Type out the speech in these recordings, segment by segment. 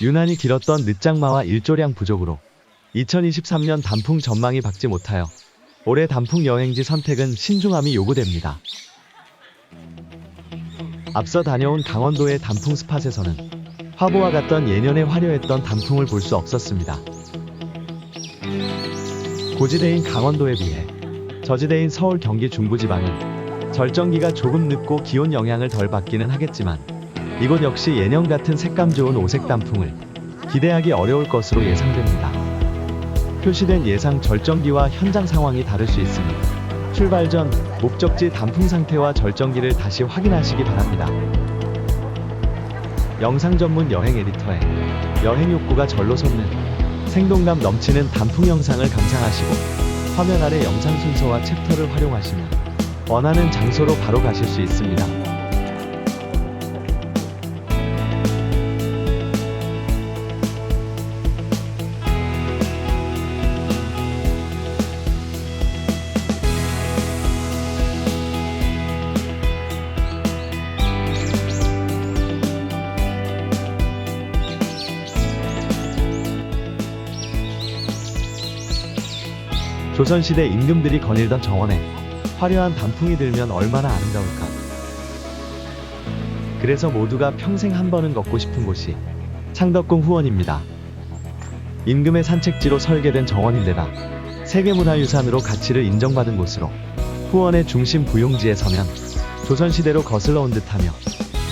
유난히 길었던 늦장마와 일조량 부족으로 2023년 단풍 전망이 밝지 못하여 올해 단풍 여행지 선택은 신중함이 요구됩니다. 앞서 다녀온 강원도의 단풍 스팟에서는 화보와 같던 예년에 화려했던 단풍을 볼 수 없었습니다. 고지대인 강원도에 비해 저지대인 서울 경기 중부지방은 절정기가 조금 늦고 기온 영향을 덜 받기는 하겠지만 이곳 역시 예년 같은 색감 좋은 오색 단풍을 기대하기 어려울 것으로 예상됩니다. 표시된 예상 절정기와 현장 상황이 다를 수 있으니 출발 전 목적지 단풍 상태와 절정기를 다시 확인하시기 바랍니다. 영상 전문 여행 에디터의 여행 욕구가 절로 솟는 생동감 넘치는 단풍 영상을 감상하시고 화면 아래 영상 순서와 챕터를 활용하시면 원하는 장소로 바로 가실 수 있습니다. 조선시대 임금들이 거닐던 정원에 화려한 단풍이 들면 얼마나 아름다울까. 그래서 모두가 평생 한 번은 걷고 싶은 곳이 창덕궁 후원입니다. 임금의 산책지로 설계된 정원인데다 세계문화유산으로 가치를 인정받은 곳으로 후원의 중심 부용지에 서면 조선시대로 거슬러 온 듯하며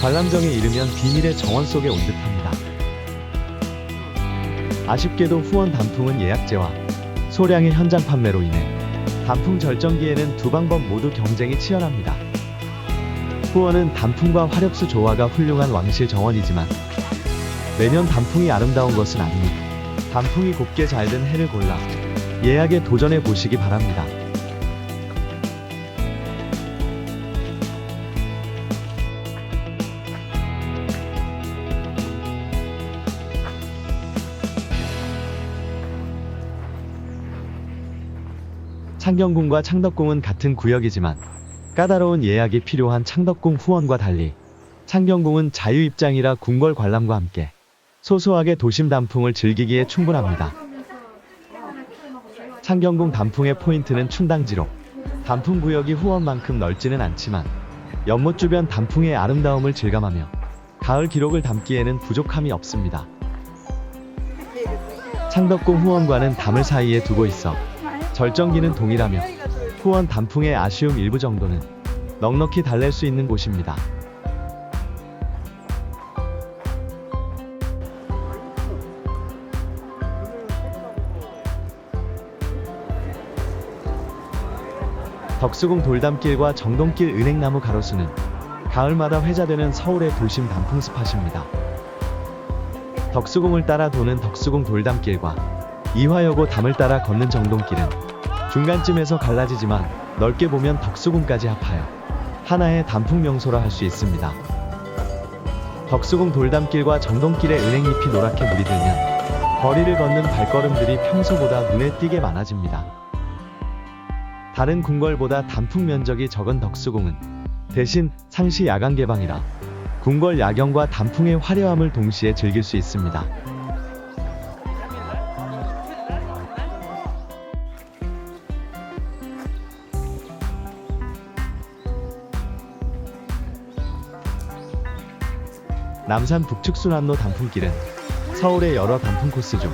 관람정에 이르면 비밀의 정원 속에 온 듯합니다. 아쉽게도 후원 단풍은 예약제와 소량의 현장 판매로 인해 단풍 절정기에는 두 방법 모두 경쟁이 치열합니다. 후원은 단풍과 화력수 조화가 훌륭한 왕실 정원이지만 매년 단풍이 아름다운 것은 아니니 단풍이 곱게 잘 든 해를 골라 예약에 도전해 보시기 바랍니다. 창경궁과 창덕궁은 같은 구역이지만 까다로운 예약이 필요한 창덕궁 후원과 달리 창경궁은 자유 입장이라 궁궐 관람과 함께 소소하게 도심 단풍을 즐기기에 충분합니다. 창경궁 단풍의 포인트는 춘당지로 단풍 구역이 후원만큼 넓지는 않지만 연못 주변 단풍의 아름다움을 질감하며 가을 기록을 담기에는 부족함이 없습니다. 창덕궁 후원과는 담을 사이에 두고 있어 절정기는 동일하며 후원 단풍의 아쉬움 일부 정도는 넉넉히 달랠 수 있는 곳입니다. 덕수궁 돌담길과 정동길 은행나무 가로수는 가을마다 회자되는 서울의 도심 단풍 스팟입니다. 덕수궁을 따라 도는 덕수궁 돌담길과 이화여고 담을 따라 걷는 정동길은 중간쯤에서 갈라지지만 넓게 보면 덕수궁까지 합하여 하나의 단풍 명소라 할 수 있습니다. 덕수궁 돌담길과 정동길의 은행잎이 노랗게 물이 들면 거리를 걷는 발걸음들이 평소보다 눈에 띄게 많아집니다. 다른 궁궐보다 단풍 면적이 적은 덕수궁은 대신 상시 야간 개방이라 궁궐 야경과 단풍의 화려함을 동시에 즐길 수 있습니다. 남산 북측 순환로 단풍길은 서울의 여러 단풍 코스 중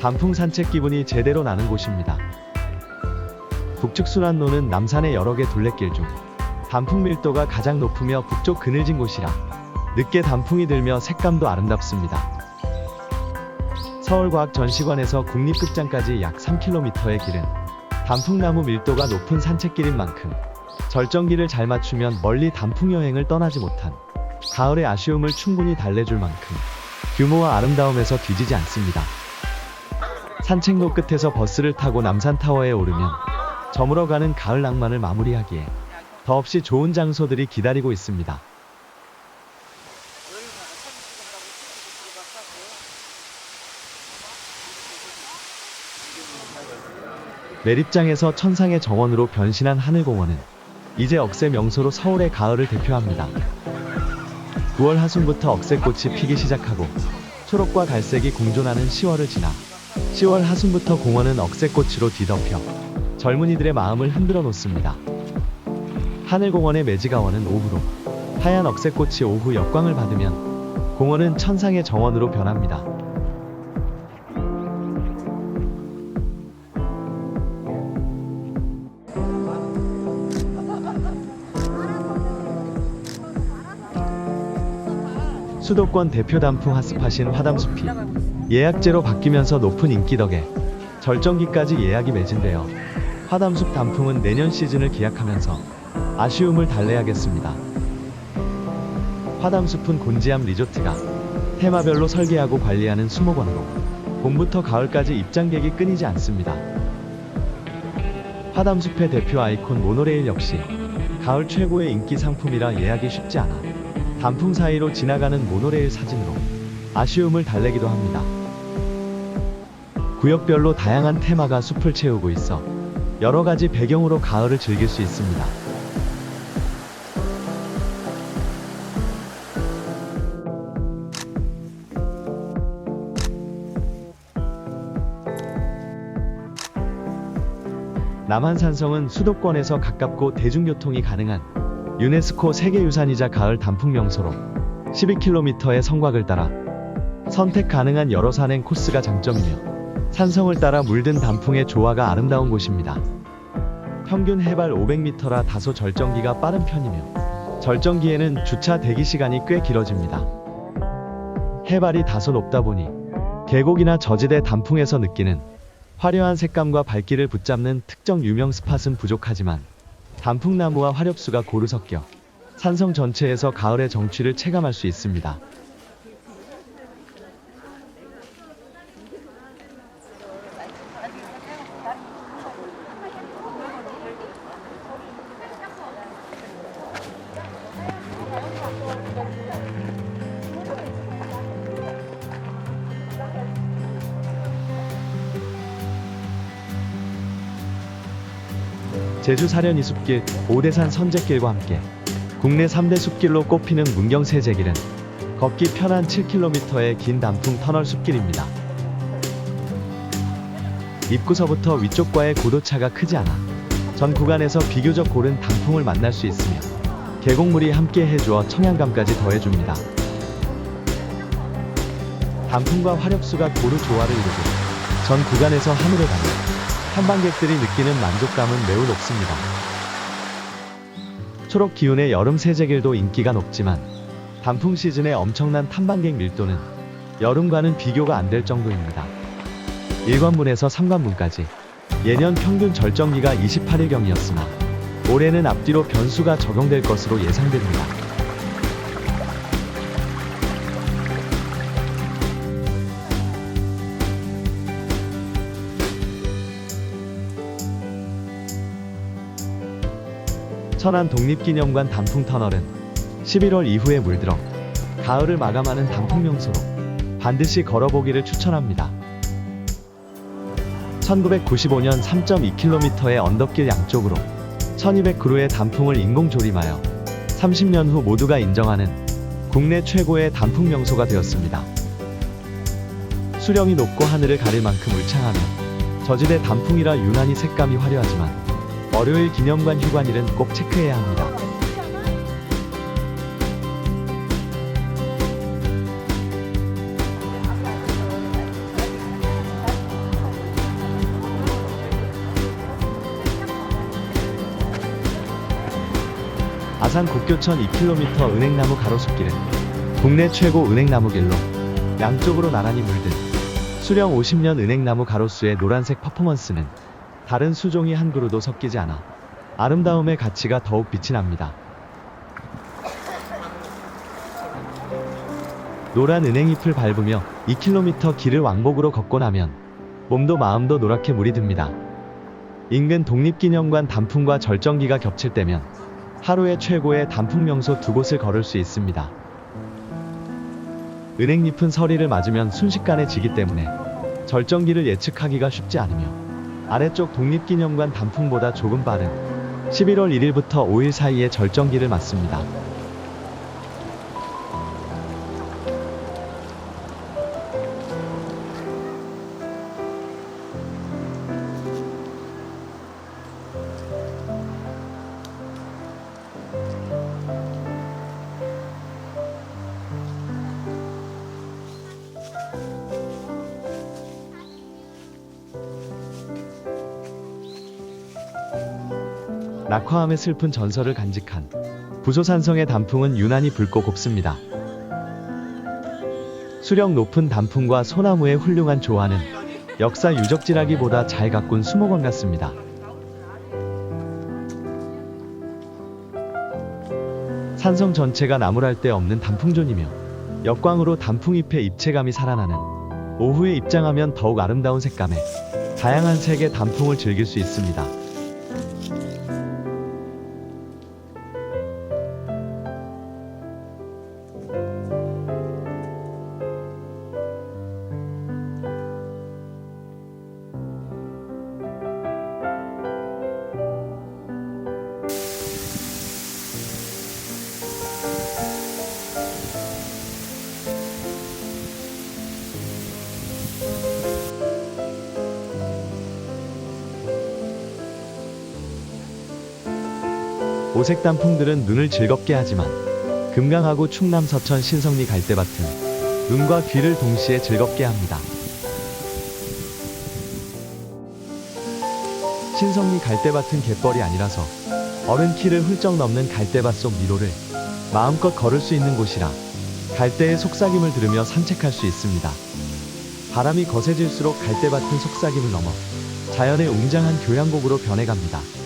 단풍 산책 기분이 제대로 나는 곳입니다. 북측 순환로는 남산의 여러 개 둘레길 중 단풍 밀도가 가장 높으며 북쪽 그늘진 곳이라 늦게 단풍이 들며 색감도 아름답습니다. 서울과학전시관에서 국립극장까지 약 3km의 길은 단풍나무 밀도가 높은 산책길인 만큼 절정기를 잘 맞추면 멀리 단풍 여행을 떠나지 못한 가을의 아쉬움을 충분히 달래줄 만큼 규모와 아름다움에서 뒤지지 않습니다. 산책로 끝에서 버스를 타고 남산타워에 오르면 저물어 가는 가을 낭만을 마무리하기에 더없이 좋은 장소들이 기다리고 있습니다. 매립장에서 천상의 정원으로 변신한 하늘공원은 이제 억새 명소로 서울의 가을을 대표합니다. 9월 하순부터 억새꽃이 피기 시작하고 초록과 갈색이 공존하는 10월을 지나 10월 하순부터 공원은 억새꽃으로 뒤덮여 젊은이들의 마음을 흔들어 놓습니다. 하늘공원의 매지가원은 오후로 하얀 억새꽃이 오후 역광을 받으면 공원은 천상의 정원으로 변합니다. 수도권 대표 단풍 핫스팟인 화담숲이 예약제로 바뀌면서 높은 인기 덕에 절정기까지 예약이 매진되어 화담숲 단풍은 내년 시즌을 기약하면서 아쉬움을 달래야겠습니다. 화담숲은 곤지암 리조트가 테마별로 설계하고 관리하는 수목원으로 봄부터 가을까지 입장객이 끊이지 않습니다. 화담숲의 대표 아이콘 모노레일 역시 가을 최고의 인기 상품이라 예약이 쉽지 않아 단풍 사이로 지나가는 모노레일 사진으로 아쉬움을 달래기도 합니다. 구역별로 다양한 테마가 숲을 채우고 있어 여러 가지 배경으로 가을을 즐길 수 있습니다. 남한산성은 수도권에서 가깝고 대중교통이 가능한 유네스코 세계유산이자 가을 단풍 명소로 12km의 성곽을 따라 선택 가능한 여러 산행 코스가 장점이며 산성을 따라 물든 단풍의 조화가 아름다운 곳입니다. 평균 해발 500m라 다소 절정기가 빠른 편이며 절정기에는 주차 대기 시간이 꽤 길어집니다. 해발이 다소 높다 보니 계곡이나 저지대 단풍에서 느끼는 화려한 색감과 발길을 붙잡는 특정 유명 스팟은 부족하지만 단풍나무와 화렵수가 고루 섞여 산성 전체에서 가을의 정취를 체감할 수 있습니다. 제주 사려니 숲길, 오대산 선제길과 함께 국내 3대 숲길로 꼽히는 문경세제길은 걷기 편한 7km의 긴 단풍 터널 숲길입니다. 입구서부터 위쪽과의 고도차가 크지 않아 전 구간에서 비교적 고른 단풍을 만날 수 있으며 계곡물이 함께 해주어 청량감까지 더해줍니다. 단풍과 화렵수가 고루 조화를 이루고 전 구간에서 하늘을 가며 탐방객들이 느끼는 만족감은 매우 높습니다. 초록 기운의 여름 세제길도 인기가 높지만 단풍 시즌의 엄청난 탐방객 밀도는 여름과는 비교가 안 될 정도입니다. 1관문에서 3관문까지 예년 평균 절정기가 28일경이었으나 올해는 앞뒤로 변수가 적용될 것으로 예상됩니다. 천안 독립기념관 단풍터널은 11월 이후에 물들어 가을을 마감하는 단풍 명소로 반드시 걸어보기를 추천합니다. 1995년 3.2km의 언덕길 양쪽으로 1200그루의 단풍을 인공 조림하여 30년 후 모두가 인정하는 국내 최고의 단풍 명소가 되었습니다. 수령이 높고 하늘을 가릴 만큼 울창하며 저지대 단풍이라 유난히 색감이 화려하지만 월요일 기념관 휴관일은 꼭 체크해야 합니다. 아산 국교천 2km 은행나무 가로수길은 국내 최고 은행나무길로 양쪽으로 나란히 물든 수령 50년 은행나무 가로수의 노란색 퍼포먼스는 다른 수종이 한 그루도 섞이지 않아 아름다움의 가치가 더욱 빛이 납니다. 노란 은행잎을 밟으며 2km 길을 왕복으로 걷고 나면 몸도 마음도 노랗게 물이 듭니다. 인근 독립기념관 단풍과 절정기가 겹칠 때면 하루의 최고의 단풍 명소 두 곳을 걸을 수 있습니다. 은행잎은 서리를 맞으면 순식간에 지기 때문에 절정기를 예측하기가 쉽지 않으며 아래쪽 독립기념관 단풍보다 조금 빠른 11월 1일부터 5일 사이에 절정기를 맞습니다. 낙화암의 슬픈 전설을 간직한 부소산성의 단풍은 유난히 붉고 곱습니다. 수령 높은 단풍과 소나무의 훌륭한 조화는 역사 유적지라기보다 잘 가꾼 수목원 같습니다. 산성 전체가 나무랄 데 없는 단풍존이며 역광으로 단풍잎의 입체감이 살아나는 오후에 입장하면 더욱 아름다운 색감에 다양한 색의 단풍을 즐길 수 있습니다. 오색 단풍들은 눈을 즐겁게 하지만 금강하고 충남 서천 신성리 갈대밭은 눈과 귀를 동시에 즐겁게 합니다. 신성리 갈대밭은 갯벌이 아니라서 어른 키를 훌쩍 넘는 갈대밭 속 미로를 마음껏 걸을 수 있는 곳이라 갈대의 속삭임을 들으며 산책할 수 있습니다. 바람이 거세질수록 갈대밭은 속삭임을 넘어 자연의 웅장한 교향곡으로 변해갑니다.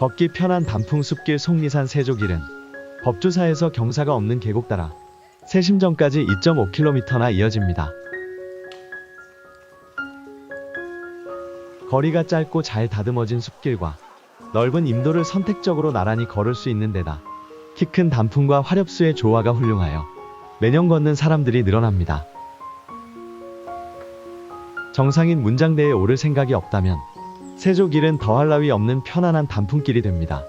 걷기 편한 단풍 숲길 속리산 세조길은 법주사에서 경사가 없는 계곡 따라 세심정까지 2.5km나 이어집니다. 거리가 짧고 잘 다듬어진 숲길과 넓은 임도를 선택적으로 나란히 걸을 수 있는 데다 키 큰 단풍과 화렵수의 조화가 훌륭하여 매년 걷는 사람들이 늘어납니다. 정상인 문장대에 오를 생각이 없다면 세조길은 더할 나위 없는 편안한 단풍길이 됩니다.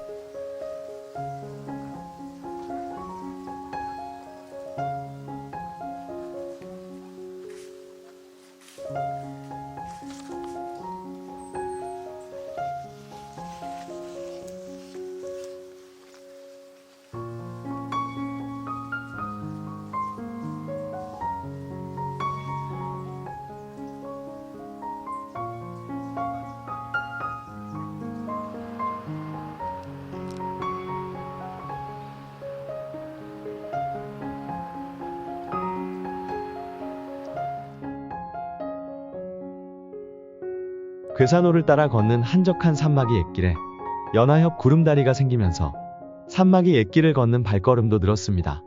괴산호를 따라 걷는 한적한 산막이 옛길에 연화협 구름다리가 생기면서 산막이 옛길을 걷는 발걸음도 늘었습니다.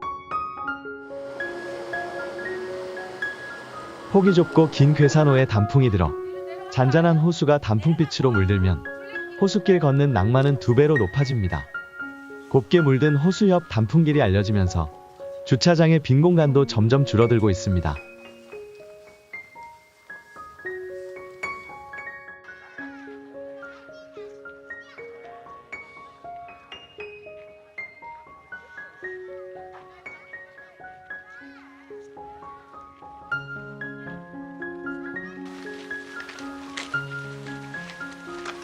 폭이 좁고 긴 괴산호에 단풍이 들어 잔잔한 호수가 단풍빛으로 물들면 호수길 걷는 낭만은 두 배로 높아집니다. 곱게 물든 호수 옆 단풍길이 알려지면서 주차장의 빈 공간도 점점 줄어들고 있습니다.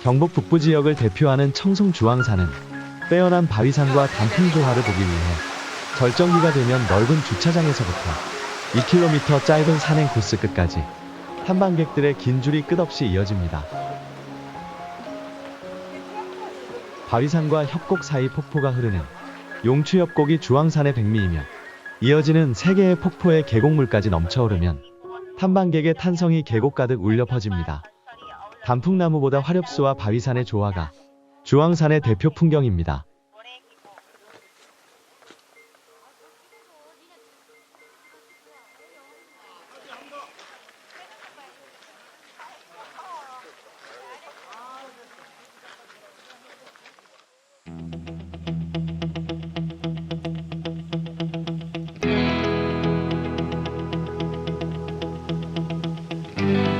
경북 북부 지역을 대표하는 청송 주황산은 빼어난 바위산과 단풍 조화를 보기 위해 절정기가 되면 넓은 주차장에서부터 2km 짧은 산행 코스 끝까지 탐방객들의 긴 줄이 끝없이 이어집니다. 바위산과 협곡 사이 폭포가 흐르는 용추협곡이 주황산의 백미이며 이어지는 세 개의 폭포의 계곡물까지 넘쳐오르면 탐방객의 탄성이 계곡 가득 울려 퍼집니다. 단풍나무보다 화렵수와 바위산의 조화가 주황산의 대표 풍경입니다. 음.